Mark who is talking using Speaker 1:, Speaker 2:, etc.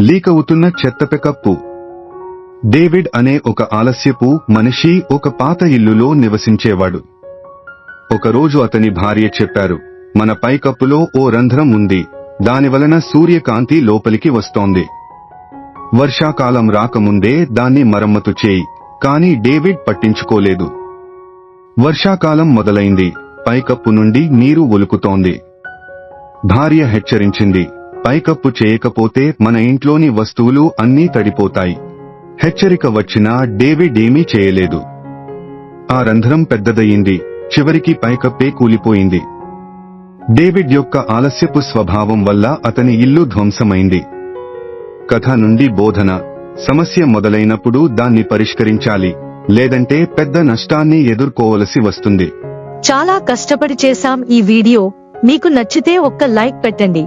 Speaker 1: Leak అవుతున్న చెత్త cup. David అనే ఒక ఆలస్యపు మనిషి ఒక పాత ఇల్లులో నివసించేవాడు. ఒకరోజు అతని భార్య చెప్పారు మన పైకప్పులో ఓ రంధ్రం ఉంది దానివలన సూర్యకాంతి లోపలికి వస్తోంది. వర్షాకాలం రాకముందే దాన్ని మరమ్మతు చేయి కాని డేవిడ్ పట్టించుకోలేదు. వర్షాకాలం మొదలైంది పైకప్పు నుండి నీరు ఒలుకుతోంది. భార్య హెచ్చరించింది పైకప్పు చేయకపోతే మన ఇంట్లోని వస్తువులు అన్నీ తడిపోతాయి. హెచ్చరిక వచ్చినా డేవిడ్ ఏమీ చేయలేదు. ఆ రంధ్రం పెద్దదయ్యింది చివరికి పైకప్పే కూలిపోయింది. డేవిడ్ యొక్క ఆలస్యపు స్వభావం వల్ల అతని ఇల్లు ధ్వంసమైంది. కథ నుండి బోధన సమస్య మొదలైనప్పుడు దాన్ని పరిష్కరించాలి లేదంటే పెద్ద నష్టాన్ని ఎదుర్కోవలసి వస్తుంది.
Speaker 2: చాలా కష్టపడి చేశాం ఈ వీడియో. మీకు నచ్చితే ఒక్క లైక్ పెట్టండి.